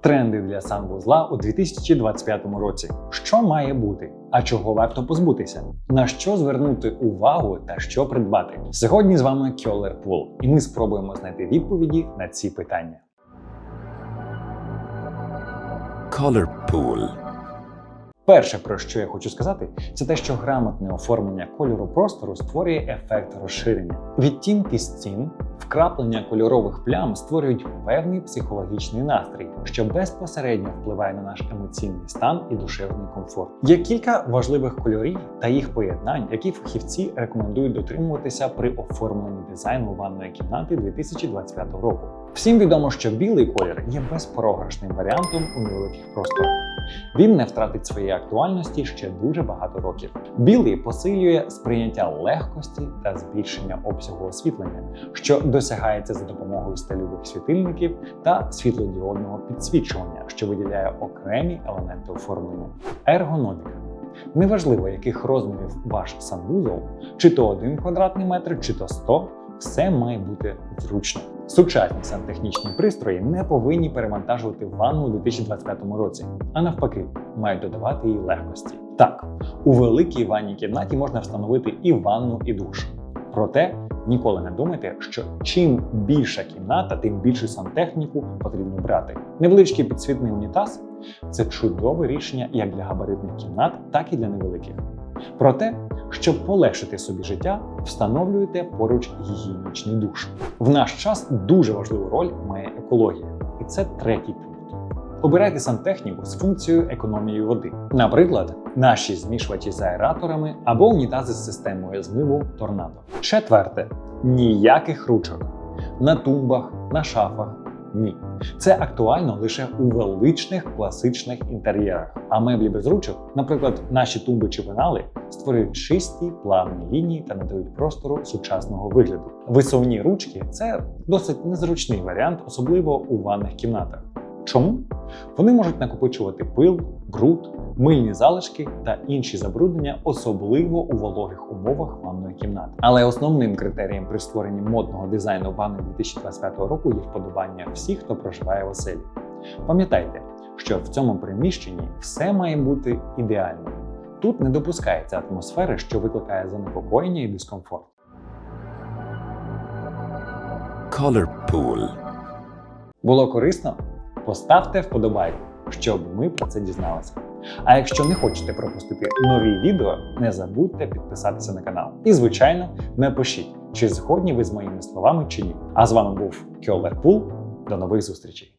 Тренди для санвузла у 2025 році. Що має бути? А чого варто позбутися? На що звернути увагу та що придбати? Сьогодні з вами Кьолер Пул, і ми спробуємо знайти відповіді на ці питання. Color Pool. Перше, про що я хочу сказати, це те, що грамотне оформлення кольору простору створює ефект розширення. Відтінки стін, вкраплення кольорових плям створюють певний психологічний настрій, що безпосередньо впливає на наш емоційний стан і душевний комфорт. Є кілька важливих кольорів та їх поєднань, які фахівці рекомендують дотримуватися при оформленні дизайну ванної кімнати 2025 року. Всім відомо, що білий колір є безпрограшним варіантом у невеликих просторах. Він не втратить своєї актуальності ще дуже багато років. Білий посилює сприйняття легкості та збільшення обсягу освітлення, що досягається за допомогою стильових світильників та світлодіодного підсвічування, що виділяє окремі елементи оформлення. Ергономіка. Неважливо, яких розмірів ваш санвузол, чи то 1 квадратний метр, чи то 100, все має бути зручно. Сучасні сантехнічні пристрої не повинні перевантажувати ванну у 2025 році, а навпаки, мають додавати їй легкості. Так, у великій ванній кімнаті можна встановити і ванну, і душ. Проте ніколи не думайте, що чим більша кімната, тим більше сантехніку потрібно брати. Невеличкий підсвітний унітаз це чудове рішення як для габаритних кімнат, так і для невеликих. Проте, щоб полегшити собі життя, встановлюйте поруч гігієнічний душ. В наш час дуже важливу роль має екологія, і це третій пункт. Обирайте сантехніку з функцією економії води. Наприклад, наші змішувачі з аераторами або унітази з системою змиву торнадо. Четверте ніяких ручок на тумбах, на шафах. Ні, це актуально лише у величних класичних інтер'єрах. А меблі без ручок, наприклад, наші тумби чи пенали, створюють чисті плавні лінії та надають простору сучасного вигляду. Висувні ручки це досить незручний варіант, особливо у ванних кімнатах. Чому? Вони можуть накопичувати пил, бруд, мильні залишки та інші забруднення, особливо у вологих умовах ванної кімнати. Але основним критерієм при створенні модного дизайну ванни 2025 року є вподобання всіх, хто проживає в оселі. Пам'ятайте, що в цьому приміщенні все має бути ідеально. Тут не допускається атмосфери, що викликає занепокоєння і дискомфорт. Color Pool. Було корисно? Поставте вподобайку, щоб ми про це дізналися. А якщо не хочете пропустити нові відео, не забудьте підписатися на канал. І, звичайно, напишіть, чи згодні ви з моїми словами чи ні. А з вами був Кьолер Пул. До нових зустрічей!